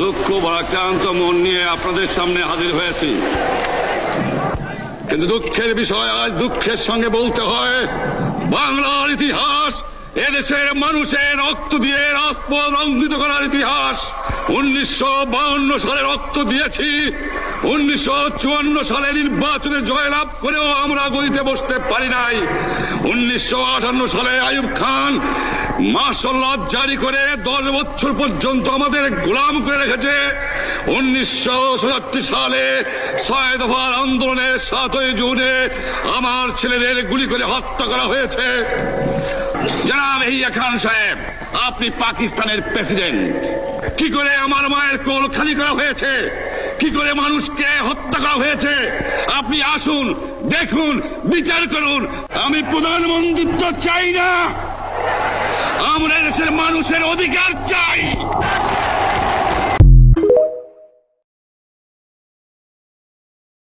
দুঃখ, ভারাক্রান্ত মন নিয়ে আপনাদের সামনে হাজির হয়েছি। কিন্তু দুঃখের বিষয় আজ দুঃখের সঙ্গে বলতে হয়, বাংলার ইতিহাস, এদেশের মানুষের রক্ত দিয়ে রাজপথ অঙ্কিত করার ইতিহাস। উনিশশো সালে রক্ত দিয়েছি, উনিশশো চুয়ান্ন সালে নির্বাচনে জয়লাভ করেও আমরা গদিতে বসতে পারি নাই। উনিশশো আটান্ন সালে আইয়ুব খান মার্শাল্লাহ জারি করে দশ বছর পর্যন্ত আমাদের গোলাম করে রেখেছে। উনিশশো সাতাত্তর সালে ছয় দফার আন্দোলনের সাতই জুনে আমার ছেলেদের গুলি করে হত্যা করা হয়েছে। জনাব হিয়া খান সাহেব, আপনি পাকিস্তানের প্রেসিডেন্ট। কি করে আমার মায়ের কোল খালি করা হয়েছে? কি করে মানুষকে হত্যা করা হয়েছে? আপনি আসুন, দেখুন, বিচার করুন। আমি প্রধানমন্ত্রিত্ব চাই না। আমরা। দেশের মানুষের অধিকার চাই।